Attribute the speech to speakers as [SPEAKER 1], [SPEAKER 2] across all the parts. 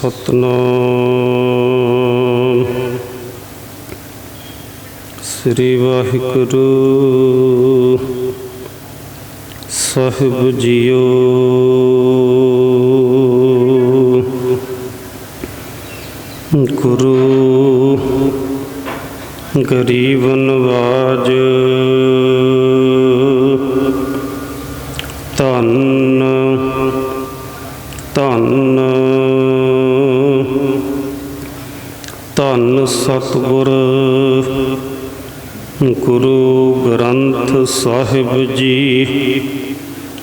[SPEAKER 1] ਸਤਨਾਮ। ਸ੍ਰੀ ਵਾਹਿਗੁਰੂ ਸਾਹਿਬ ਜੀਓ। ਗੁਰੂ ਗਰੀਬ ਨਵਾਜ। ਧੰਨ ਸਤਿਗੁਰ, ਗੁਰੂ ਗ੍ਰੰਥ ਸਾਹਿਬ ਜੀ,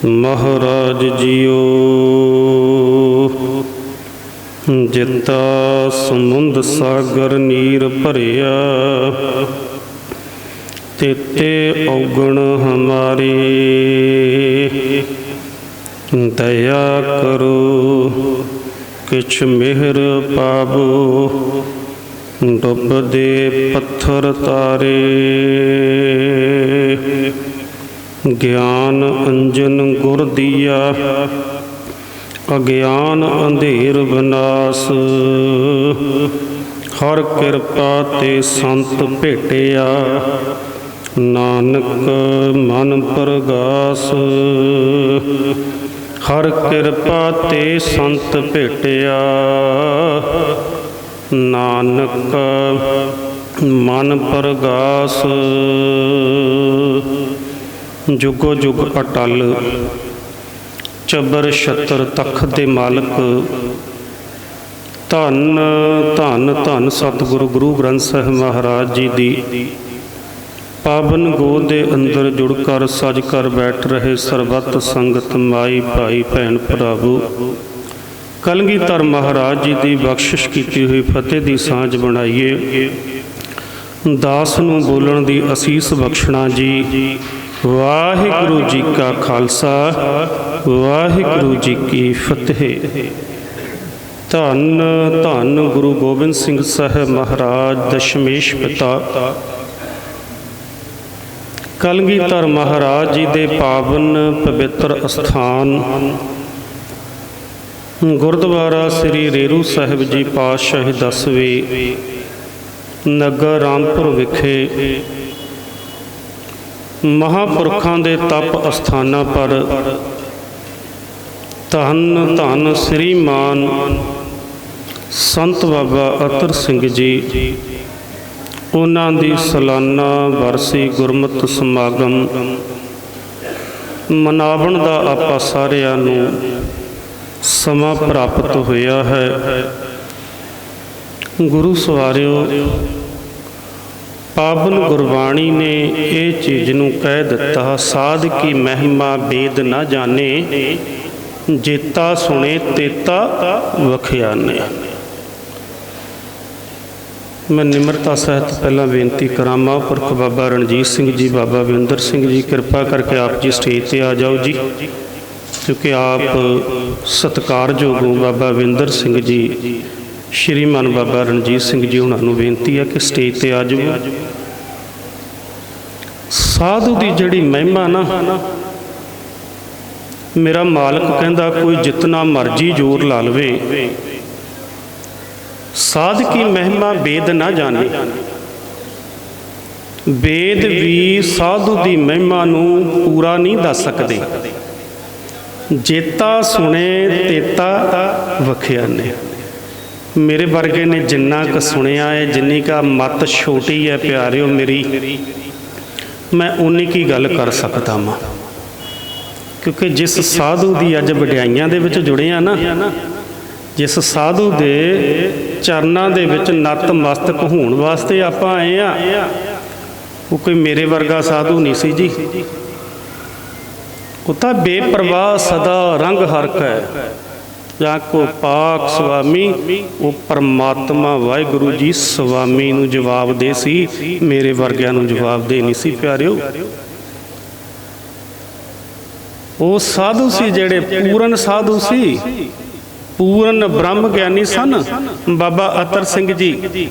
[SPEAKER 1] ਮਹਾਰਾਜ ਜੀਓ। ਜਿਤਾ ਸਮੁੰਦ ਸਾਗਰ ਨੀਰ ਭਰਿਆ, ਤੇਤੇ ਔਗਣ ਹਮਾਰੇ। ਦਇਆ ਕਰੋ, ਕਿਛ ਮਿਹਰ ਪਾਵੋ ਡੁੱਬਦੇ ਪੱਥਰ ਤਾਰੇ। ਗਿਆਨ ਅੰਜਨ ਗੁਰ ਦੀਆ, ਅਗਿਆਨ ਅੰਧੇਰ ਵਿਨਾਸ਼। ਹਰ ਕਿਰਪਾ ਤੇ ਸੰਤ ਭੇਟਿਆ, ਨਾਨਕ ਮਨ ਪ੍ਰਗਾਸ। ਹਰ ਕਿਰਪਾ ਤੇ ਸੰਤ ਭੇਟਿਆ ਨਾਨਕ ਮਨ ਪ੍ਰਗਾਸ। ਜੁਗੋ ਜੁਗ ਅਟਲ, ਚਬਰ ਛਤਰ ਤਖਤ ਦੇ ਮਾਲਕ। ਧੰਨ ਧੰਨ ਧੰਨ ਸਤਿਗੁਰੂ, ਗੁਰੂ ਗ੍ਰੰਥ ਸਾਹਿਬ ਮਹਾਰਾਜ ਜੀ ਦੀ। ਪਾਵਨ ਗੋਦ ਦੇ ਅੰਦਰ ਜੁੜ ਕਰ, ਸਜ ਕਰ ਬੈਠ ਰਹੇ ਸਰਬੱਤ ਸੰਗਤ ਮਾਈ ਭਾਈ ਭੈਣ ਭਰਾਵੋ। ਕਲਗੀਧਰ ਮਹਾਰਾਜ ਜੀ ਦੀ ਬਖਸ਼ਿਸ਼ ਕੀਤੀ ਹੋਈ ਫਤਿਹ ਦੀ ਸਾਂਝ ਬਣਾਈਏ। ਦਾਸ ਨੂੰ ਬੋਲਣ ਦੀ ਅਸੀਸ ਬਖਸ਼ਣਾ ਜੀ। ਵਾਹਿਗੁਰੂ ਜੀ ਕਾ ਖਾਲਸਾ, ਵਾਹਿਗੁਰੂ ਜੀ ਕੀ ਫਤਿਹ। ਧੰਨ ਧੰਨ ਗੁਰੂ ਗੋਬਿੰਦ ਸਿੰਘ ਸਾਹਿਬ ਮਹਾਰਾਜ, ਦਸ਼ਮੇਸ਼ ਪਿਤਾ। ਕਲਗੀਧਰ ਮਹਾਰਾਜ ਜੀ ਦੇ ਪਾਵਨ ਪਵਿੱਤਰ ਅਸਥਾਨ। ਗੁਰਦੁਆਰਾ ਸ੍ਰੀ ਰੇਰੂ ਸਾਹਿਬ ਜੀ ਪਾਤਸ਼ਾਹੀ ਦਸਵੇਂ ਨਗਰ ਰਾਮਪੁਰ ਵਿਖੇ ਮਹਾਪੁਰਖਾਂ ਦੇ ਤਪ ਅਸਥਾਨਾਂ ਪਰ ਧੰਨ ਧੰਨ ਸ੍ਰੀ ਮਾਨ ਸੰਤ ਬਾਬਾ ਅਤਰ ਸਿੰਘ ਜੀ, ਉਹਨਾਂ ਦੀ ਸਾਲਾਨਾ ਵਰਸੀ ਗੁਰਮਤਿ ਸਮਾਗਮ ਮਨਾਵਣ ਦਾ ਆਪਾਂ ਸਾਰਿਆਂ ਨੂੰ ਸਮਾਂ ਪ੍ਰਾਪਤ ਹੋਇਆ ਹੈ। ਗੁਰੂ ਸਵਾਰਿਓ, ਪਾਵਨ ਗੁਰਬਾਣੀ ਨੇ ਇਹ ਚੀਜ਼ ਨੂੰ ਕਹਿ ਦਿੱਤਾ, ਸਾਧ ਕੀ ਮਹਿਮਾ ਬੇਦ ਨਾ ਜਾਣੇ, ਜੇਤਾ ਸੁਣੇ ਤੇਤਾ ਵਖਿਆਨੇ। ਮੈਂ ਨਿਮਰਤਾ ਸਹਿਤ ਪਹਿਲਾਂ ਬੇਨਤੀ ਕਰਾਂ, ਮਹਾਂਪੁਰਖ ਬਾਬਾ ਰਣਜੀਤ ਸਿੰਘ ਜੀ, ਬਾਬਾ ਵਿੰਦਰ ਸਿੰਘ ਜੀ, ਕਿਰਪਾ ਕਰਕੇ ਆਪ ਜੀ ਸਟੇਜ ਤੇ ਆ ਜਾਓ ਜੀ। ਕਿਉਂਕਿ ਆਪ ਸਤਿਕਾਰਯੋਗ ਹੋ ਬਾਬਾ ਵਿੰਦਰ ਸਿੰਘ ਜੀ, ਸ਼੍ਰੀਮਾਨ ਬਾਬਾ ਰਣਜੀਤ ਸਿੰਘ ਜੀ ਉਹਨਾਂ ਨੂੰ ਬੇਨਤੀ ਹੈ ਕਿ ਸਟੇਜ ਤੇ ਆ ਜਾਓ ਸਾਧੂ ਦੀ ਜਿਹੜੀ ਮਹਿਮਾ ਨਾ, ਮੇਰਾ ਮਾਲਕ ਕਹਿੰਦਾ ਕੋਈ ਜਿਤਨਾ ਮਰਜ਼ੀ ਜ਼ੋਰ ਲਾ ਲਵੇ। ਸਾਧ ਕੀ ਮਹਿਮਾ ਬੇਦ ਨਾ ਜਾਣੇ। ਵੇਦ ਵੀ ਸਾਧੂ ਦੀ ਮਹਿਮਾ ਨੂੰ ਪੂਰਾ ਨਹੀਂ ਦੱਸ ਸਕਦੇ। ਜੇਤਾ ਸੁਣੇ ਤੇਤਾ ਵਖਿਆਨੇ ਮੇਰੇ ਵਰਗੇ ਨੇ ਜਿੰਨਾ ਕ ਸੁਣਿਆ ਹੈ, ਜਿੰਨੀ ਕਾ ਮਤ ਛੋਟੀ ਹੈ ਪਿਆਰਿਓ ਮੇਰੀ, ਮੈਂ ਉਨੀ ਕੀ ਗੱਲ ਕਰ ਸਕਦਾ ਮਾਂ ਕਿਉਂਕਿ ਜਿਸ ਸਾਧੂ ਦੀ ਅੱਜ ਵਡਿਆਈਆਂ ਦੇ ਵਿੱਚ ਜੁੜੇ ਆ ਨਾ, ਜਿਸ ਸਾਧੂ ਦੇ ਚਰਨਾਂ ਦੇ ਵਿੱਚ ਨਤਮਸਤਕ ਹੋਣ ਵਾਸਤੇ ਆਪਾਂ ਆਏ ਆ, ਉਹ ਕੋਈ ਮੇਰੇ ਵਰਗਾ ਸਾਧੂ ਨਹੀਂ ਸੀ ਜੀ। ਉਹ ਤਾਂ ਬੇਪਰਵਾਹ ਸਦਾ ਰੰਗ ਹਰਕ ਹੈ। ਜਾਂ ਕੋ ਪਾਕ ਸੁਆਮੀ ਉਹ ਪਰਮਾਤਮਾ ਵਾਹਿਗੁਰੂ ਜੀ ਸੁਆਮੀ ਨੂੰ ਜਵਾਬ ਦੇ ਸੀ, ਮੇਰੇ ਵਰਗਿਆਂ ਨੂੰ ਜਵਾਬ ਦੇ ਨਹੀਂ ਸੀ, ਪਿਆਰਿਓ। ਉਹ ਸਾਧੂ ਸੀ ਜਿਹੜੇ ਪੂਰਨ ਸਾਧੂ ਸੀ। ਪੂਰਨ ਬ੍ਰਹਮ ਗਿਆਨੀ ਸਨ, ਬਾਬਾ ਅਤਰ ਸਿੰਘ ਜੀ।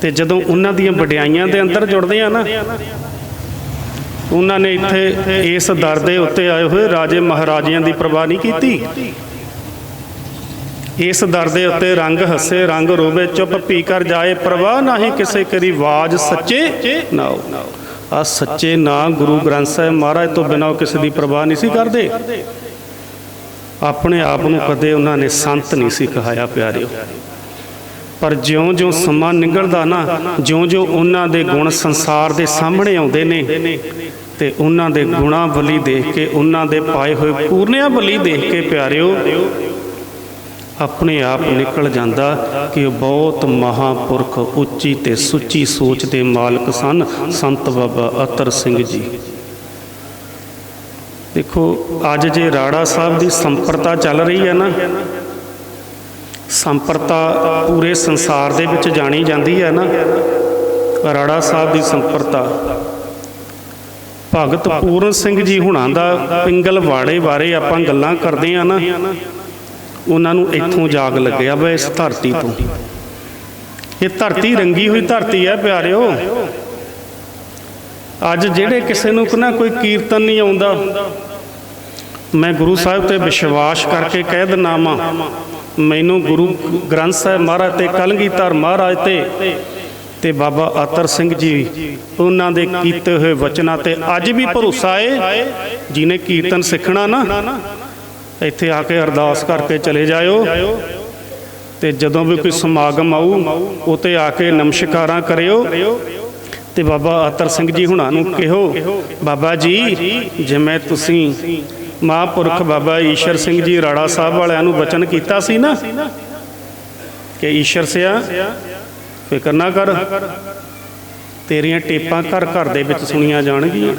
[SPEAKER 1] ਤੇ ਜਦੋਂ ਉਹਨਾਂ ਦੀਆਂ ਵਡਿਆਈਆਂ ਦੇ ਅੰਦਰ ਜੁੜਦੇ ਆ ਨਾ ਉਹਨਾਂ ਨੇ ਇੱਥੇ ਇਸ ਦਰ ਦੇ ਉੱਤੇ ਆਏ ਹੋਏ ਰਾਜੇ ਮਹਾਰਾਜਿਆਂ ਦੀ ਪਰਵਾਹ ਨਹੀਂ ਕੀਤੀ। ਇਸ ਦਰ ਦੇ ਉੱਤੇ ਰੰਗ ਹੱਸੇ, ਰੰਗ ਰੋਵੇ, ਚੁੱਪ ਪੀ ਕਰ ਜਾਏ, ਪ੍ਰਵਾਹ ਨਹੀਂ ਕਿਸੇ ਕਰੀ ਆਵਾਜ਼ ਸੱਚੇ ਨਾਓ ਆ ਸੱਚੇ ਨਾ ਗੁਰੂ ਗ੍ਰੰਥ ਸਾਹਿਬ ਮਹਾਰਾਜ ਤੋਂ ਬਿਨਾਂ ਕਿਸੇ ਦੀ ਪ੍ਰਵਾਹ ਨਹੀਂ ਸੀ ਕਰਦੇ। ਆਪਣੇ ਆਪ ਨੂੰ ਕਦੇ ਉਹਨਾਂ ਨੇ ਸੰਤ ਨਹੀਂ ਸੀ ਕਹਾਇਆ, ਪਿਆਰਿਓ। ਪਰ ਜਿਉਂ-ਜਿਉਂ ਸਮਾਂ ਨਿਕਲਦਾ ਨਾ, ਜਿਉਂ-ਜਿਉਂ ਉਹਨਾਂ ਦੇ ਗੁਣ ਸੰਸਾਰ ਦੇ ਸਾਹਮਣੇ ਆਉਂਦੇ ਨੇ ਤੇ ਉਹਨਾਂ ਦੇ ਗੁਣਾ ਬਲੀ ਦੇਖ ਕੇ, ਉਹਨਾਂ ਦੇ ਪਾਏ ਹੋਏ ਪੂਰਨਿਆਂ ਬਲੀ ਦੇਖ ਕੇ ਪਿਆਰਿਓ, ਆਪਣੇ ਆਪ ਨਿਕਲ ਜਾਂਦਾ ਕਿ ਉਹ ਬਹੁਤ ਮਹਾਪੁਰਖ, ਉੱਚੀ ਤੇ ਸੁੱਚੀ ਸੋਚ ਦੇ ਮਾਲਕ ਸਨ ਸੰਤ ਬਾਬਾ ਅਤਰ ਸਿੰਘ ਜੀ। ਦੇਖੋ, ਅੱਜ ਜੇ ਰਾੜਾ ਸਾਹਿਬ ਦੀ ਸੰਪਰਤਾ ਚੱਲ ਰਹੀ ਹੈ ਨਾ, ਸੰਪਰਤਾ ਪੂਰੇ ਸੰਸਾਰ ਦੇ ਵਿੱਚ ਜਾਣੀ ਜਾਂਦੀ ਹੈ ਨਾ, ਰਾੜਾ ਸਾਹਿਬ ਦੀ ਸੰਪਰਤਾ ਭਗਤ ਪੂਰਨ ਸਿੰਘ ਜੀ ਹੁਣਾਂ ਦਾ ਪਿੰਗਲ ਵਾੜੇ ਬਾਰੇ ਆਪਾਂ ਗੱਲਾਂ ਕਰਦੇ ਆ ਨਾ। ਉਹਨਾਂ ਨੂੰ ਇੱਥੋਂ ਜਾਗ ਲੱਗਿਆ ਵਾ ਇਸ ਧਰਤੀ ਤੋਂ। ਇਹ ਧਰਤੀ ਰੰਗੀ ਹੋਈ ਧਰਤੀ ਹੈ ਪਿਆਰਿਓ। ਅੱਜ ਜਿਹੜੇ ਕਿਸੇ ਨੂੰ ਨਾ ਕੋਈ ਕੀਰਤਨ ਨਹੀਂ ਆਉਂਦਾ, ਮੈਂ ਗੁਰੂ ਸਾਹਿਬ ਤੇ ਵਿਸ਼ਵਾਸ ਕਰਕੇ ਕਹਿ ਦਿੰਨਾ ਵਾਂ, ਮੈਨੂੰ ਗੁਰੂ ਗ੍ਰੰਥ ਸਾਹਿਬ ਮਹਾਰਾਜ ਤੇ ਕਲਗੀਧਰ ਮਹਾਰਾਜ ਤੇ ਤੇ ਬਾਬਾ ਆਤਰ ਸਿੰਘ ਜੀ ਉਹਨਾਂ ਦੇ ਕੀਤੇ ਹੋਏ ਵਚਨਾਂ ਤੇ ਅੱਜ ਵੀ ਭਰੋਸਾ ਏ, ਜਿਨੇ ਕੀਰਤਨ ਸਿੱਖਣਾ ਨਾ, ਇੱਥੇ ਆ ਕੇ ਅਰਦਾਸ ਕਰਕੇ ਚਲੇ ਜਾਇਓ। ਤੇ ਜਦੋਂ ਵੀ ਕੋਈ ਸਮਾਗਮ ਆਊ ਉਤੇ ਆ ਕੇ ਨਮਸਕਾਰਾਂ ਕਰਿਓ। ਤੇ ਬਾਬਾ ਆਤਰ ਸਿੰਘ ਜੀ ਹੁਣਾਂ ਨੂੰ ਕਿਹੋ, ਬਾਬਾ ਜੀ, ਜਿਵੇਂ ਤੁਸੀਂ ਮਹਾਂਪੁਰਖ ਬਾਬਾ ਈਸ਼ਰ ਸਿੰਘ ਜੀ ਰਾੜਾ ਸਾਹਿਬ ਵਾਲਿਆਂ ਨੂੰ ਬਚਨ ਕੀਤਾ ਸੀ ਨਾ, ਕਿ ਈਸ਼ਰ ਸਿਆ ਫਿਕਰ ਨਾ ਕਰ। ਤੇਰੀਆਂ ਟੇਪਾਂ ਘਰ ਘਰ ਦੇ ਵਿੱਚ ਸੁਣੀਆਂ ਜਾਣਗੀਆਂ।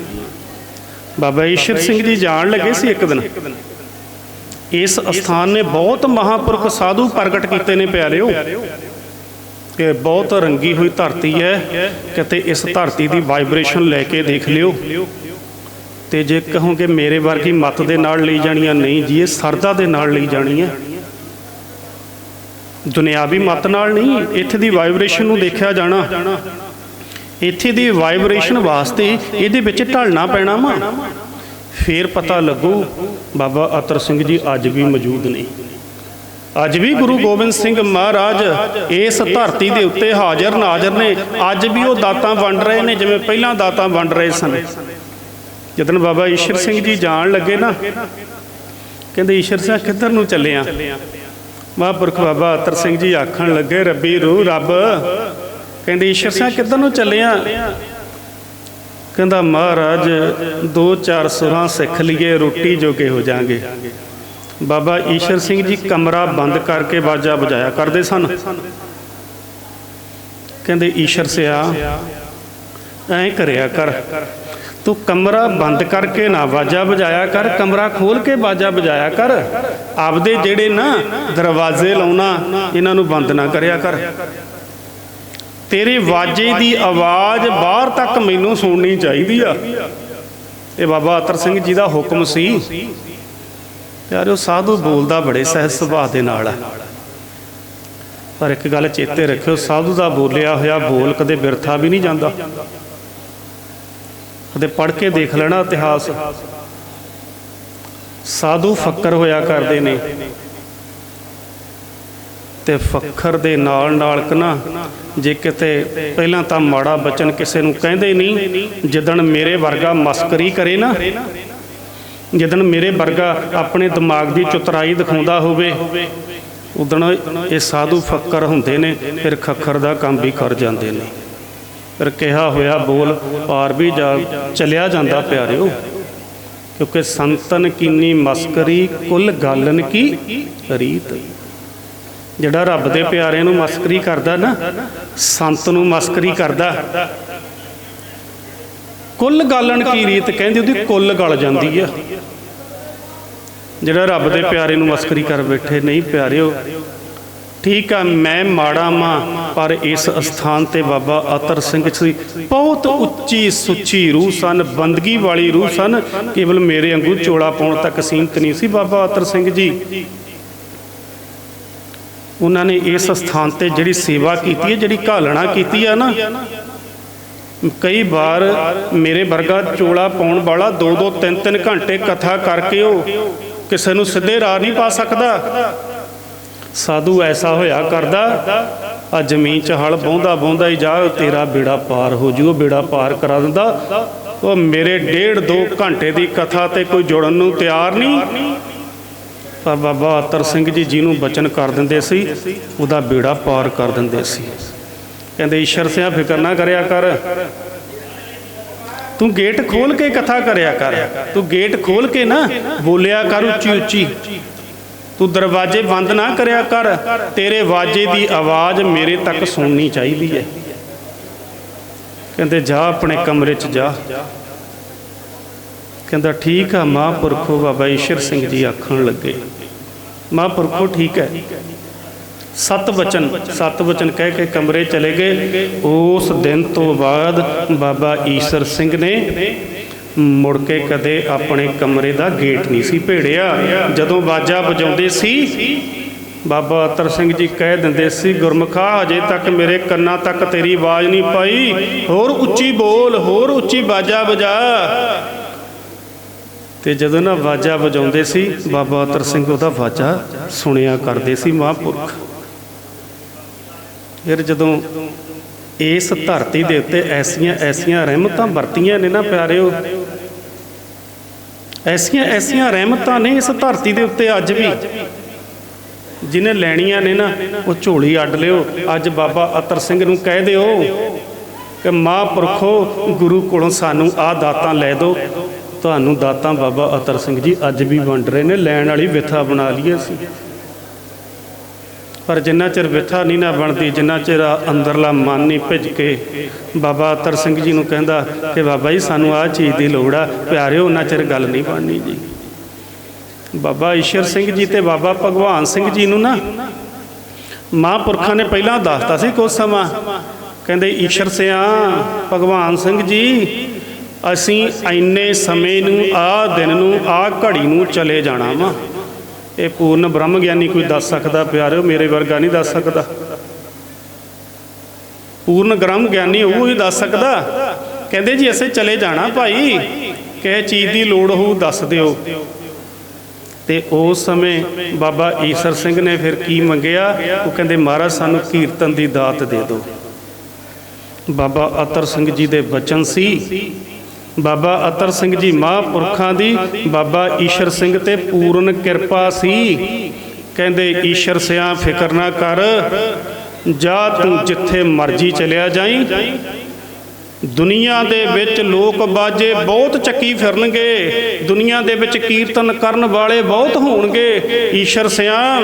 [SPEAKER 1] ਬਾਬਾ ਈਸ਼ਰ ਸਿੰਘ ਜੀ ਜਾਣ ਲੱਗੇ ਸੀ ਇੱਕ ਦਿਨ। ਇਸ ਅਸਥਾਨ ਨੇ ਬਹੁਤ ਮਹਾਪੁਰਖ ਸਾਧੂ ਪ੍ਰਗਟ ਕੀਤੇ ਨੇ ਪਿਆਰਿਓ। ਕਿ ਬਹੁਤ ਰੰਗੀ ਹੋਈ ਧਰਤੀ ਹੈ ਕਿਤੇ ਇਸ ਧਰਤੀ ਦੀ ਵਾਈਬ੍ਰੇਸ਼ਨ ਲੈ ਕੇ ਦੇਖ ਲਿਓ। ਤੇ ਜੇ ਕਹੋਗੇ ਮੇਰੇ ਵਰਗੀ ਮਤ ਦੇ ਨਾਲ ਲਈ ਜਾਣੀ ਜਾਣੀਆਂ ਨਹੀਂ ਜੀ, ਇਹ ਸਰਦਾ ਦੇ ਨਾਲ ਲਈ ਜਾਣੀ ਹੈ ਦੁਨਿਆਵੀ ਮਤ ਨਾਲ ਨਹੀਂ, ਇੱਥੇ ਦੀ ਵਾਈਬ੍ਰੇਸ਼ਨ ਨੂੰ ਦੇਖਿਆ ਜਾਣਾ। ਇੱਥੇ ਦੀ ਵਾਈਬ੍ਰੇਸ਼ਨ ਵਾਸਤੇ ਇਹਦੇ ਵਿੱਚ ਢਲਣਾ ਪੈਣਾ ਵਾ। ਫੇਰ ਪਤਾ ਲੱਗੂ, ਬਾਬਾ ਅਤਰ ਸਿੰਘ ਜੀ ਅੱਜ ਵੀ ਮੌਜੂਦ ਨੇ। ਅੱਜ ਵੀ ਗੁਰੂ ਗੋਬਿੰਦ ਸਿੰਘ ਮਹਾਰਾਜ ਇਸ ਧਰਤੀ ਦੇ ਉੱਤੇ ਹਾਜ਼ਰ ਨਾਜ਼ਰ ਨੇ। ਅੱਜ ਵੀ ਉਹ ਦਾਤਾਂ ਵੰਡ ਰਹੇ ਨੇ, ਜਿਵੇਂ ਪਹਿਲਾਂ ਦਾਤਾਂ ਵੰਡ ਰਹੇ ਸਨ। ਜਦੋਂ ਬਾਬਾ ਈਸ਼ਰ ਸਿੰਘ ਜੀ ਜਾਣ ਲੱਗੇ ਨਾ, ਕਹਿੰਦੇ ਈਸ਼ਰ ਸਿੰਘ ਕਿੱਧਰ ਨੂੰ ਚੱਲੇ ਆ? ਮਹਾਂਪੁਰਖ ਬਾਬਾ ਅਤਰ ਸਿੰਘ ਜੀ ਆਖਣ ਲੱਗੇ, ਰੱਬੀ ਰੂਹ ਰੱਬ। ਕਹਿੰਦੇ, ਈਸ਼ਰ ਸਿੰਘ ਕਿੱਧਰ ਨੂੰ ਚੱਲਿਆ? ਕਹਿੰਦਾ, ਮਹਾਰਾਜ, ਦੋ ਚਾਰ ਸੁਰਾਂ ਸਿੱਖ ਲਈਏ, ਰੋਟੀ ਜੋਗੇ ਹੋ ਜਾਾਂਗੇ। ਬਾਬਾ ਈਸ਼ਰ ਸਿੰਘ ਜੀ ਕਮਰਾ ਬੰਦ ਕਰਕੇ ਬਾਜਾ ਵਜਾਇਆ, ਕਰਦੇ ਸਨ? ਕਹਿੰਦੇ, ਈਸ਼ਰ ਸਿਆ, ਐਂ ਕਰਿਆ ਕਰ। ਤੂੰ ਕਮਰਾ ਬੰਦ ਕਰਕੇ ਨਾ ਬਾਜਾ ਵਜਾਇਆ ਕਰ, ਕਮਰਾ ਖੋਲ ਕੇ ਬਾਜਾ ਵਜਾਇਆ ਕਰ। ਆਪਦੇ ਜਿਹੜੇ ਨਾ ਦਰਵਾਜ਼ੇ ਲਾਉਣਾ, ਇਹਨਾਂ ਨੂੰ ਬੰਦ ਨਾ ਕਰਿਆ ਕਰ। ਤੇਰੇ ਵਾਜੇ ਦੀ ਆਵਾਜ਼ ਬਾਹਰ ਤੱਕ ਮੈਨੂੰ ਸੁਣਨੀ ਚਾਹੀਦੀ ਆ। ਇਹ ਬਾਬਾ ਅਤਰ ਸਿੰਘ ਜੀ ਦਾ ਹੁਕਮ ਸੀ। ਪਿਆਰਿਓ, ਸਾਧੂ ਬੋਲਦਾ ਬੜੇ ਸਹਿਜ ਸੁਭਾਅ ਦੇ ਨਾਲ ਆ। ਪਰ ਇੱਕ ਗੱਲ ਚੇਤੇ ਰੱਖਿਓ, ਸਾਧੂ ਦਾ ਬੋਲਿਆ ਹੋਇਆ ਬੋਲ ਕਦੇ ਬਿਰਥਾ ਵੀ ਨਹੀਂ ਜਾਂਦਾ। ਅਤੇ ਪੜ੍ਹ ਕੇ ਦੇਖ ਲੈਣਾ ਇਤਿਹਾਸ। ਸਾਧੂ ਫੱਕਰ ਹੋਇਆ ਕਰਦੇ ਨੇ। ਤੇ ਫੱਖਰ ਦੇ ਨਾਲ ਨਾਲ ਕਨਾ ਜੇ ਕਿਤੇ ਪਹਿਲਾਂ ਤਾਂ ਮਾੜਾ ਬਚਨ ਕਿਸੇ ਨੂੰ ਕਹਿੰਦੇ ਨਹੀਂ, ਜਿੱਦਣ ਮੇਰੇ ਵਰਗਾ ਮਸਕਰੀ ਕਰੇ ਨਾ, ਜਿੱਦਣ ਮੇਰੇ ਵਰਗਾ ਆਪਣੇ ਦਿਮਾਗ ਦੀ ਚਤੁਰਾਈ ਦਿਖਾਉਂਦਾ ਹੋਵੇ, ਉਦਣ ਇਹ ਸਾਧੂ ਫੱਕਰ ਹੁੰਦੇ ਨੇ, ਫਿਰ ਖੱਖਰ ਦਾ ਕੰਮ ਵੀ ਕਰ ਜਾਂਦੇ ਨੇ। ਕਿਹਾ ਹੋਇਆ ਬੋਲ ਪਾਰ ਵੀ ਜਾ ਚਲਿਆ ਜਾਂਦਾ ਪਿਆਰਿਓ। ਕਿਉਂਕਿ ਸੰਤਨ ਕੀਨੀ ਮਸਕਰੀ ਕੁੱਲ ਗਾਲਨ ਕੀ ਰੀਤ। ਜਿਹੜਾ ਰੱਬ ਦੇ ਪਿਆਰੇ ਨੂੰ ਮਸਕਰੀ ਕਰਦਾ ਨਾ, ਸੰਤ ਨੂੰ ਮਸਕਰੀ ਕਰਦਾ। ਕੁੱਲ ਗਾਲਣ ਕੀ ਰੀਤ ਕਹਿੰਦੀ, ਉਹਦੀ ਕੁੱਲ ਗਲ ਜਾਂਦੀ ਆ। ਜਿਹੜਾ ਰੱਬ ਦੇ ਪਿਆਰੇ ਨੂੰ ਮਸਕਰੀ ਕਰ ਬੈਠੇ, ਨਹੀਂ ਪਿਆਰਿਓ ਠੀਕ ਆ, ਮੈਂ ਮਾੜਾ ਮਾਂ ਪਰ ਇਸ ਅਸਥਾਨ ਤੇ ਬਾਬਾ ਅਤਰ ਸਿੰਘ ਸੀ ਬਹੁਤ ਉੱਚੀ ਸੁੱਚੀ ਰੂਹ ਸਨ, ਬੰਦਗੀ ਵਾਲੀ ਰੂਹ ਸਨ। ਕੇਵਲ ਮੇਰੇ ਵਾਂਗੂ ਚੋਲਾ ਪਾਉਣ ਤੱਕ ਸੀਮਤ ਨਹੀਂ ਸੀ ਬਾਬਾ ਅਤਰ ਸਿੰਘ ਜੀ। ਉਹਨਾਂ ਨੇ ਇਸ ਸਥਾਨ ਤੇ ਜਿਹੜੀ ਸੇਵਾ ਕੀਤੀ ਹੈ, ਜਿਹੜੀ ਘਾਲਣਾ ਕੀਤੀ ਆ ਨਾ, ਕਈ ਵਾਰ ਮੇਰੇ ਵਰਗਾ ਚੋਲਾ ਪਾਉਣ ਵਾਲਾ 2-2 3-3 ਘੰਟੇ ਕਥਾ ਕਰਕੇ ਉਹ ਕਿਸੇ ਨੂੰ ਸਿੱਧੇ ਰਾਹ ਨਹੀਂ ਪਾ ਸਕਦਾ। ਸਾਧੂ ਐਸਾ ਹੋਇਆ ਕਰਦਾ, ਆ ਜ਼ਮੀਨ 'ਚ ਹਲ ਬੌਂਦਾ ਬੌਂਦਾ ਹੀ ਜਾ, ਤੇਰਾ ਬੇੜਾ ਪਾਰ ਹੋ ਜੂ, ਉਹ ਬੇੜਾ ਪਾਰ ਕਰਾ ਦਿੰਦਾ। ਉਹ ਮੇਰੇ ਡੇਢ ਦੋ ਘੰਟੇ ਦੀ ਕਥਾ ਤੇ ਕੋਈ ਜੁੜਨ ਨੂੰ ਤਿਆਰ ਨਹੀਂ। ਪਰ ਬਾਬਾ ਅਤਰ ਸਿੰਘ ਜੀ ਜਿਹਨੂੰ ਬਚਨ ਕਰ ਦਿੰਦੇ ਸੀ, ਉਹਦਾ ਬੇੜਾ ਪਾਰ ਕਰ ਦਿੰਦੇ ਸੀ। ਕਹਿੰਦੇ, ਈਸ਼ਰ ਸਿਆ, ਫਿਕਰ ਨਾ ਕਰਿਆ ਕਰ। ਤੂੰ ਗੇਟ ਖੋਲ ਕੇ ਕਥਾ ਕਰਿਆ ਕਰ। ਤੂੰ ਗੇਟ ਖੋਲ ਕੇ ਨਾ ਬੋਲਿਆ ਕਰ ਉੱਚੀ ਉੱਚੀ ਤੂੰ ਦਰਵਾਜ਼ੇ ਬੰਦ ਨਾ ਕਰਿਆ ਕਰ। ਤੇਰੇ ਵਾਜੇ ਦੀ ਆਵਾਜ਼ ਮੇਰੇ ਤੱਕ ਸੁਣਨੀ ਚਾਹੀਦੀ ਹੈ। ਕਹਿੰਦੇ, ਜਾ ਆਪਣੇ ਕਮਰੇ 'ਚ ਜਾ। ਕਹਿੰਦਾ, ਠੀਕ ਆ, ਮਹਾਂਪੁਰਖੋ, ਬਾਬਾ ਈਸ਼ਰ ਸਿੰਘ ਜੀ ਆਖਣ ਲੱਗੇ। ਮਹਾਂਪੁਰਖੋ, ਠੀਕ ਹੈ। ਸਤ ਵਚਨ ਸਤ ਵਚਨ ਕਹਿ ਕੇ ਕਮਰੇ ਚਲੇ ਗਏ। ਉਸ ਦਿਨ ਤੋਂ ਬਾਅਦ ਬਾਬਾ ਈਸ਼ਰ ਸਿੰਘ ਨੇ ਮੁੜ ਕੇ ਕਦੇ ਆਪਣੇ ਕਮਰੇ ਦਾ ਗੇਟ ਨਹੀਂ ਸੀ ਭੇੜਿਆ। ਜਦੋਂ ਬਾਜਾ ਵਜਾਉਂਦੇ ਸੀ, ਬਾਬਾ ਅਤਰ ਸਿੰਘ ਜੀ ਕਹਿ ਦਿੰਦੇ ਸੀ, ਗੁਰਮਖਾ ਅਜੇ ਤੱਕ ਮੇਰੇ ਕੰਨਾਂ ਤੱਕ ਤੇਰੀ ਆਵਾਜ਼ ਨਹੀਂ ਪਾਈ। ਹੋਰ ਉੱਚੀ ਬੋਲ, ਹੋਰ ਉੱਚੀ ਬਾਜਾ ਵਜਾ। ਤੇ ਜਦੋਂ ਨਾ ਵਾਜਾ ਵਜਾਉਂਦੇ ਸੀ, ਬਾਬਾ ਅਤਰ ਸਿੰਘ ਉਹਦਾ ਵਾਜਾ ਸੁਣਿਆ ਕਰਦੇ ਸੀ ਮਹਾਂਪੁਰਖ। ਫਿਰ ਜਦੋਂ ਇਸ ਧਰਤੀ ਦੇ ਉੱਤੇ ਐਸੀਆਂ ਐਸੀਆਂ ਰਹਿਮਤਾਂ ਵਰਤੀਆਂ ਨੇ ਨਾ ਪਿਆਰਿਓ ਐਸੀਆਂ ਐਸੀਆਂ ਰਹਿਮਤਾਂ ਨੇ ਇਸ ਧਰਤੀ ਦੇ ਉੱਤੇ ਅੱਜ ਵੀ। ਜਿਹਨੇ ਲੈਣੀਆਂ ਨੇ ਨਾ, ਉਹ ਝੋਲੀ ਅੱਡ ਲਿਓ। ਅੱਜ ਬਾਬਾ ਅਤਰ ਸਿੰਘ ਨੂੰ ਕਹਿ ਦਿਓ ਕਿ ਮਹਾਂਪੁਰਖੋ, ਗੁਰੂ ਕੋਲੋਂ ਸਾਨੂੰ ਆਹ ਦਾਤਾਂ ਲੈ ਦਿਓ। ਤੁਹਾਨੂੰ ਦਾਤਾਂ ਬਾਬਾ ਅਤਰ ਸਿੰਘ ਜੀ ਅੱਜ ਵੀ ਵੰਡ ਰਹੇ ਨੇ, ਲੈਣ ਵਾਲੀ ਵਿਥਾ ਬਣਾ ਲਈਏ ਸੀ ਪਰ ਜਿੰਨਾ ਚਿਰ ਵਿਥਾ ਨਹੀਂ ਨਾ ਬਣਦੀ, ਜਿੰਨਾ ਚਿਰ ਅੰਦਰਲਾ ਮਨ ਨਹੀਂ ਭਿੱਜ ਕੇ, ਬਾਬਾ ਅਤਰ ਸਿੰਘ ਜੀ ਨੂੰ ਕਹਿੰਦਾ ਕਿ ਬਾਬਾ ਜੀ, ਸਾਨੂੰ ਆਹ ਚੀਜ਼ ਦੀ ਲੋੜ ਆ। ਪਿਆਰਿਓ, ਉਹਨਾਂ ਚਿਰ ਗੱਲ ਨਹੀਂ ਬਣਨੀ ਜੀ। ਬਾਬਾ ਈਸ਼ਰ ਸਿੰਘ ਜੀ ਤੇ ਬਾਬਾ ਭਗਵਾਨ ਸਿੰਘ ਜੀ ਨੂੰ ਨਾ ਮਹਾਂਪੁਰਖਾਂ ਨੇ ਪਹਿਲਾਂ ਦੱਸਤਾ ਸੀ ਕੁਝ ਸਮਾਂ। ਕਹਿੰਦੇ, ਈਸ਼ਰ ਸਿਆ, ਭਗਵਾਨ ਸਿੰਘ ਜੀ, ਅਸੀਂ ਐਨੇ ਸਮੇਂ ਨੂੰ, ਆਹ ਦਿਨ ਨੂੰ, ਆਹ ਘੜੀ ਨੂੰ ਚਲੇ ਜਾਣਾ ਵਾ। ਇਹ ਪੂਰਨ ਬ੍ਰਹਮ ਗਿਆਨੀ ਕੋਈ ਦੱਸ ਸਕਦਾ ਪਿਆਰਿਓ ਮੇਰੇ ਵਰਗਾ ਨਹੀਂ ਦੱਸ ਸਕਦਾ। ਪੂਰਨ ਬ੍ਰਹਮ ਗਿਆਨੀ ਉਹ ਹੀ ਦੱਸ ਸਕਦਾ। ਕਹਿੰਦੇ ਜੀ ਅਸੀਂ ਚਲੇ ਜਾਣਾ ਭਾਈ ਕਿਹ ਚੀਜ਼ ਦੀ ਲੋੜ ਹੋਊ ਦੱਸ ਦਿਓ। ਤੇ ਉਸ ਸਮੇਂ ਬਾਬਾ ਈਸਰ ਸਿੰਘ ਨੇ ਫਿਰ ਕੀ ਮੰਗਿਆ? ਉਹ ਕਹਿੰਦੇ, ਮਹਾਰਾਜ, ਸਾਨੂੰ ਕੀਰਤਨ ਦੀ ਦਾਤ ਦੇ ਦਿਓ। ਬਾਬਾ ਅਤਰ ਸਿੰਘ ਜੀ ਦੇ ਬਚਨ ਸੀ ਬਾਬਾ ਅਤਰ ਸਿੰਘ ਜੀ ਮਹਾਂਪੁਰਖਾਂ ਦੀ, ਬਾਬਾ ਈਸ਼ਰ ਸਿੰਘ ਤੇ ਪੂਰਨ ਕਿਰਪਾ ਸੀ। ਕਹਿੰਦੇ, ਈਸ਼ਰ ਸਿਆ ਫਿਕਰ ਨਾ ਕਰ, ਜਾ ਤੂੰ ਜਿੱਥੇ ਮਰਜ਼ੀ ਚਲਿਆ ਜਾਈ। ਦੁਨੀਆ ਦੇ ਵਿੱਚ ਲੋਕ ਬਾਜੇ ਬਹੁਤ ਚੱਕੀ ਫਿਰਨਗੇ। ਦੁਨੀਆ ਦੇ ਵਿੱਚ ਕੀਰਤਨ ਕਰਨ ਵਾਲੇ ਬਹੁਤ ਹੋਣਗੇ। ਈਸ਼ਰ ਸਿਆ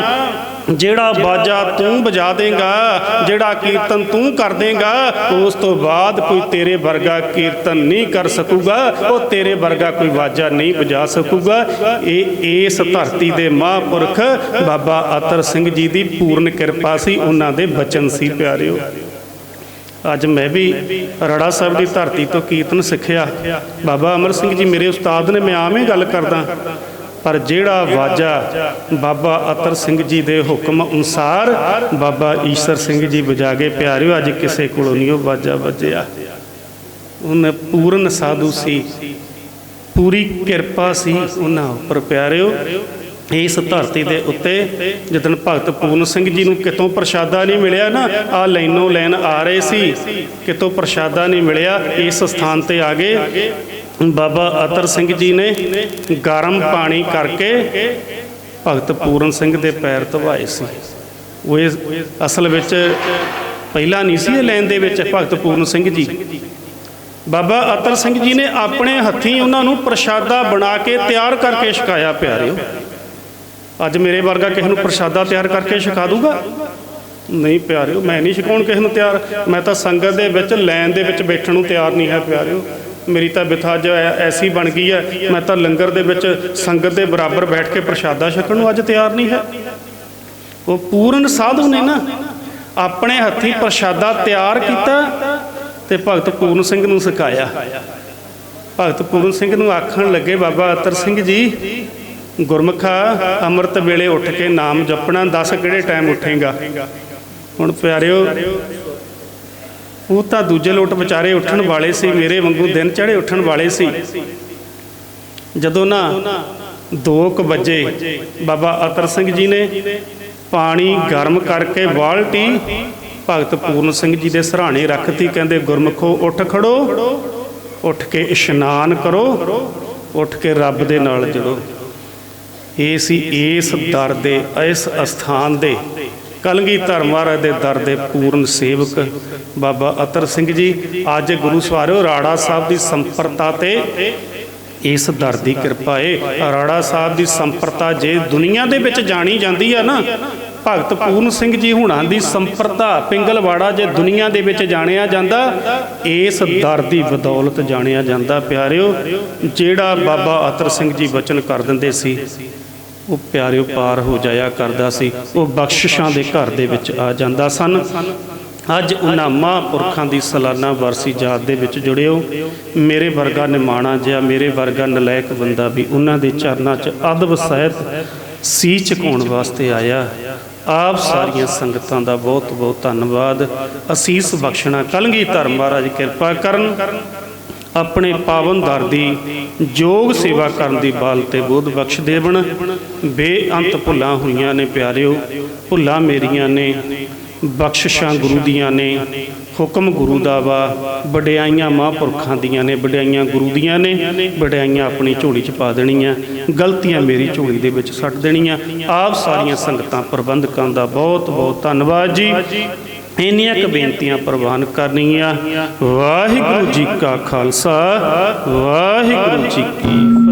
[SPEAKER 1] ਜਿਹੜਾ ਬਾਜਾ ਤੂੰ ਵਜਾ ਦੇਗਾ, ਜਿਹੜਾ ਕੀਰਤਨ ਤੂੰ ਕਰ ਦੇਗਾ, ਉਸ ਤੋਂ ਬਾਅਦ ਕੋਈ ਤੇਰੇ ਵਰਗਾ ਕੀਰਤਨ ਨਹੀਂ ਕਰ ਸਕੂਗਾ, ਉਹ ਤੇਰੇ ਵਰਗਾ ਕੋਈ ਬਾਜਾ ਨਹੀਂ ਵਜਾ ਸਕੂਗਾ। ਇਹ ਇਸ ਧਰਤੀ ਦੇ ਮਹਾਂਪੁਰਖ ਬਾਬਾ ਅਤਰ ਸਿੰਘ ਜੀ ਦੀ ਪੂਰਨ ਕਿਰਪਾ ਸੀ, ਉਹਨਾਂ ਦੇ ਬਚਨ ਸੀ, ਪਿਆਰਿਓ। ਅੱਜ ਮੈਂ ਵੀ ਰੜਾ ਸਾਹਿਬ ਦੀ ਧਰਤੀ ਤੋਂ ਕੀਰਤਨ ਸਿੱਖਿਆ। ਬਾਬਾ ਅਮਰ ਸਿੰਘ ਜੀ ਮੇਰੇ ਉਸਤਾਦ ਨੇ, ਮੈਂ ਆਵੇਂ ਗੱਲ ਕਰਦਾ। ਪਰ ਜਿਹੜਾ ਵਾਜਾ ਬਾਬਾ ਅਤਰ ਸਿੰਘ ਜੀ ਦੇ ਹੁਕਮ ਅਨੁਸਾਰ ਬਾਬਾ ਈਸ਼ਰ ਸਿੰਘ ਜੀ ਵਜਾ ਕੇ ਪਿਆਰਿਓ, ਅੱਜ ਕਿਸੇ ਕੋਲੋਂ ਨਹੀਂ ਉਹ ਵਾਜਾ ਵੱਜਿਆ। ਉਹਨੇ ਪੂਰਨ ਸਾਧੂ ਸੀ, ਪੂਰੀ ਕਿਰਪਾ ਸੀ ਉਹਨਾਂ ਉੱਪਰ, ਪਿਆਰਿਓ। ਇਸ ਧਰਤੀ ਦੇ ਉੱਤੇ ਜਦੋਂ ਭਗਤ ਪੂਰਨ ਸਿੰਘ ਜੀ ਨੂੰ ਕਿਤੋਂ ਪ੍ਰਸ਼ਾਦਾ ਨਹੀਂ ਮਿਲਿਆ ਨਾ, ਆ ਲਾਈਨੋਂ ਲੈਣ ਆ ਰਹੇ ਸੀ। ਕਿਤੋਂ ਪ੍ਰਸ਼ਾਦਾ ਨਹੀਂ ਮਿਲਿਆ, ਇਸ ਸਥਾਨ ਤੇ ਆ ਗਏ। ਬਾਬਾ ਅਤਰ ਸਿੰਘ ਜੀ ਨੇ ਗਰਮ ਪਾਣੀ ਕਰਕੇ ਭਗਤ ਪੂਰਨ ਸਿੰਘ ਦੇ ਪੈਰ ਧਵਾਏ ਸੀ। ਉਹ ਇਸ ਅਸਲ ਵਿੱਚ ਪਹਿਲਾਂ ਨਹੀਂ ਸੀ ਇਹ ਲੈਣ ਦੇ ਵਿੱਚ ਭਗਤ ਪੂਰਨ ਸਿੰਘ ਜੀ। ਬਾਬਾ ਅਤਰ ਸਿੰਘ ਜੀ ਨੇ ਆਪਣੇ ਹੱਥੀਂ ਉਹਨਾਂ ਨੂੰ ਪ੍ਰਸ਼ਾਦਾ ਬਣਾ ਕੇ ਤਿਆਰ ਕਰਕੇ ਛਕਾਇਆ, ਪਿਆਰਿਓ। ਅੱਜ ਮੇਰੇ ਵਰਗਾ ਕਿਸੇ ਨੂੰ ਪ੍ਰਸ਼ਾਦਾ ਤਿਆਰ ਕਰਕੇ ਛਕਾ ਦੂਗਾ? ਨਹੀਂ ਪਿਆਰਿਓ, ਮੈਂ ਨਹੀਂ ਛਕਾਉਣ ਕਿਸੇ ਨੂੰ ਤਿਆਰ। ਮੈਂ ਤਾਂ ਸੰਗਤ ਦੇ ਵਿੱਚ ਲੈਣ ਦੇ ਵਿੱਚ ਬੈਠਣ ਨੂੰ ਤਿਆਰ ਨਹੀਂ ਹੈ ਪਿਆਰਿਓ। ਮੇਰੀ ਤਾਂ ਵਿਥਾ ਜੋ ਐਸੀ ਬਣ ਗਈ ਹੈ ਮੈਂ ਤਾਂ ਲੰਗਰ ਦੇ ਵਿੱਚ ਸੰਗਤ ਦੇ ਬਰਾਬਰ ਬੈਠ ਕੇ ਪ੍ਰਸ਼ਾਦਾ ਛਕਣ ਨੂੰ ਅੱਜ ਤਿਆਰ ਨਹੀਂ ਹੈ। ਉਹ ਪੂਰਨ ਸਾਧੂ ਨੇ ਨਾ। ਆਪਣੇ ਹੱਥੀਂ ਪ੍ਰਸ਼ਾਦਾ ਤਿਆਰ ਕੀਤਾ ਤੇ ਭਗਤ ਪੂਰਨ ਸਿੰਘ ਨੂੰ ਸਿਖਾਇਆ। ਭਗਤ ਪੂਰਨ ਸਿੰਘ ਨੂੰ ਆਖਣ ਲੱਗੇ, ਬਾਬਾ ਅਤਰ ਸਿੰਘ ਜੀ ਗੁਰਮਖਾ ਅੰਮ੍ਰਿਤ ਵੇਲੇ ਉੱਠ ਕੇ ਨਾਮ ਜਪਣਾ, ਦੱਸ ਕਿਹੜੇ ਟਾਈਮ ਉੱਠੇਗਾ? ਹੁਣ ਪਿਆਰਿਓ, ਉਹ ਤਾਂ ਦੂਜੇ ਲੋਟ ਵਿਚਾਰੇ ਉੱਠਣ ਵਾਲੇ ਸੀ, ਮੇਰੇ ਵਾਂਗੂ ਦਿਨ ਚੜੇ ਉੱਠਣ ਵਾਲੇ ਸੀ। ਜਦੋਂ ਨਾ 2 ਵਜੇ, ਬਾਬਾ ਅਤਰ ਸਿੰਘ ਜੀ ਨੇ ਪਾਣੀ ਗਰਮ ਕਰਕੇ ਬਾਲਟੀ ਭਗਤ ਪੂਰਨ ਸਿੰਘ ਜੀ ਦੇ ਸਰਾਣੇ ਰੱਖਤੀ, ਕਹਿੰਦੇ, ਗੁਰਮਖੋ, ਉੱਠ ਖੜੋ, ਉੱਠ ਕੇ ਇਸ਼ਨਾਨ ਕਰੋ, ਉੱਠ ਕੇ ਰੱਬ ਦੇ ਨਾਲ ਜੁੜੋ। ਇਹ ਸੀ ਇਸ ਦਰ ਦੇ, ਇਸ ਅਸਥਾਨ ਦੇ। ਕਲਗੀਧਰ ਮਹਾਰਾਜ ਦੇ ਦਰ ਦੇ ਪੂਰਨ ਸੇਵਕ ਬਾਬਾ ਅਤਰ ਸਿੰਘ ਜੀ, ਅੱਜ ਗੁਰੂ ਸਵਾਰਿਓ ਰਾੜਾ ਸਾਹਿਬ ਦੀ ਸੰਪਰਤਾ ਤੇ ਇਸ ਦਰ ਦੀ ਕਿਰਪਾ ਏ। ਰਾੜਾ ਸਾਹਿਬ ਦੀ ਸੰਪਰਤਾ ਜੇ ਦੁਨੀਆ ਦੇ ਵਿੱਚ ਜਾਣੀ ਜਾਂਦੀ ਆ ਨਾ, ਭਗਤ ਪੂਰਨ ਸਿੰਘ ਜੀ ਹੁਣਾਂ ਦੀ ਸੰਪਰਤਾ, ਪਿੰਗਲਵਾੜਾ ਜੇ ਦੁਨੀਆ ਦੇ ਵਿੱਚ ਜਾਣਿਆ ਜਾਂਦਾ, ਇਸ ਦਰ ਦੀ ਬਦੌਲਤ ਜਾਣਿਆ ਜਾਂਦਾ ਪਿਆਰਿਓ। ਜਿਹੜਾ ਬਾਬਾ ਅਤਰ ਸਿੰਘ ਜੀ ਬਚਨ ਕਰ ਦਿੰਦੇ ਸੀ ਉਹ ਪਿਆਰਿਓ ਪਾਰ ਹੋ ਜਾਇਆ ਕਰਦਾ ਸੀ। ਉਹ ਬਖਸ਼ਿਸ਼ਾਂ ਦੇ ਘਰ ਦੇ ਵਿੱਚ ਆ ਜਾਂਦਾ ਸਨ। ਅੱਜ ਉਹਨਾਂ ਮਹਾਂਪੁਰਖਾਂ ਦੀ ਸਾਲਾਨਾ ਵਰਸੀ ਯਾਦ ਦੇ ਵਿੱਚ ਜੁੜਿਓ। ਮੇਰੇ ਵਰਗਾ ਨਿਮਾਣਾ ਜਿਹਾ ਮੇਰੇ ਵਰਗਾ ਨਲਾਇਕ ਬੰਦਾ ਵੀ ਉਹਨਾਂ ਦੇ ਚਰਨਾਂ 'ਚ ਅਦਬ ਸਹਿਤ ਸੀ ਝੁਕਾਉਣ ਵਾਸਤੇ ਆਇਆ। ਆਪ ਸਾਰੀਆਂ ਸੰਗਤਾਂ ਦਾ ਬਹੁਤ ਬਹੁਤ ਧੰਨਵਾਦ। ਅਸੀਸ ਬਖਸ਼ਣਾ ਕਲਗੀਧਰ ਮਹਾਰਾਜ, ਕਿਰਪਾ ਕਰਨ। ਆਪਣੇ ਪਾਵਨ ਦਰ ਦੀ ਜੋਗ ਸੇਵਾ ਕਰਨ ਦੀ ਬਾਲ ਤੇ ਬੋਧ ਬਖਸ਼ ਦੇਵਣ। ਬੇਅੰਤ ਭੁੱਲਾਂ ਹੋਈਆਂ ਨੇ ਪਿਆਰਿਓ, ਭੁੱਲਾਂ ਮੇਰੀਆਂ ਨੇ, ਬਖਸ਼ਿਸ਼ਾਂ ਗੁਰੂ ਦੀਆਂ ਨੇ, ਹੁਕਮ ਗੁਰੂ ਦਾ ਵਾ, ਵਡਿਆਈਆਂ ਮਹਾਂਪੁਰਖਾਂ ਦੀਆਂ ਨੇ, ਵਡਿਆਈਆਂ ਗੁਰੂ ਦੀਆਂ ਨੇ, ਵਡਿਆਈਆਂ ਆਪਣੀ ਝੋਲੀ 'ਚ ਪਾ ਦੇਣੀਆਂ, ਗਲਤੀਆਂ ਮੇਰੀ ਝੋਲੀ ਦੇ ਵਿੱਚ ਸੱਟ ਦੇਣੀਆਂ, ਆਪ ਸਾਰੀਆਂ ਸੰਗਤਾਂ ਪ੍ਰਬੰਧਕਾਂ ਦਾ ਬਹੁਤ ਬਹੁਤ ਧੰਨਵਾਦ ਜੀ। ਇੰਨੀਆਂ ਕੁ ਬੇਨਤੀਆਂ ਪ੍ਰਵਾਨ ਕਰਨੀਆਂ। ਵਾਹਿਗੁਰੂ ਜੀ ਕਾ ਖਾਲਸਾ ਵਾਹਿਗੁਰੂ ਜੀ ਕੀ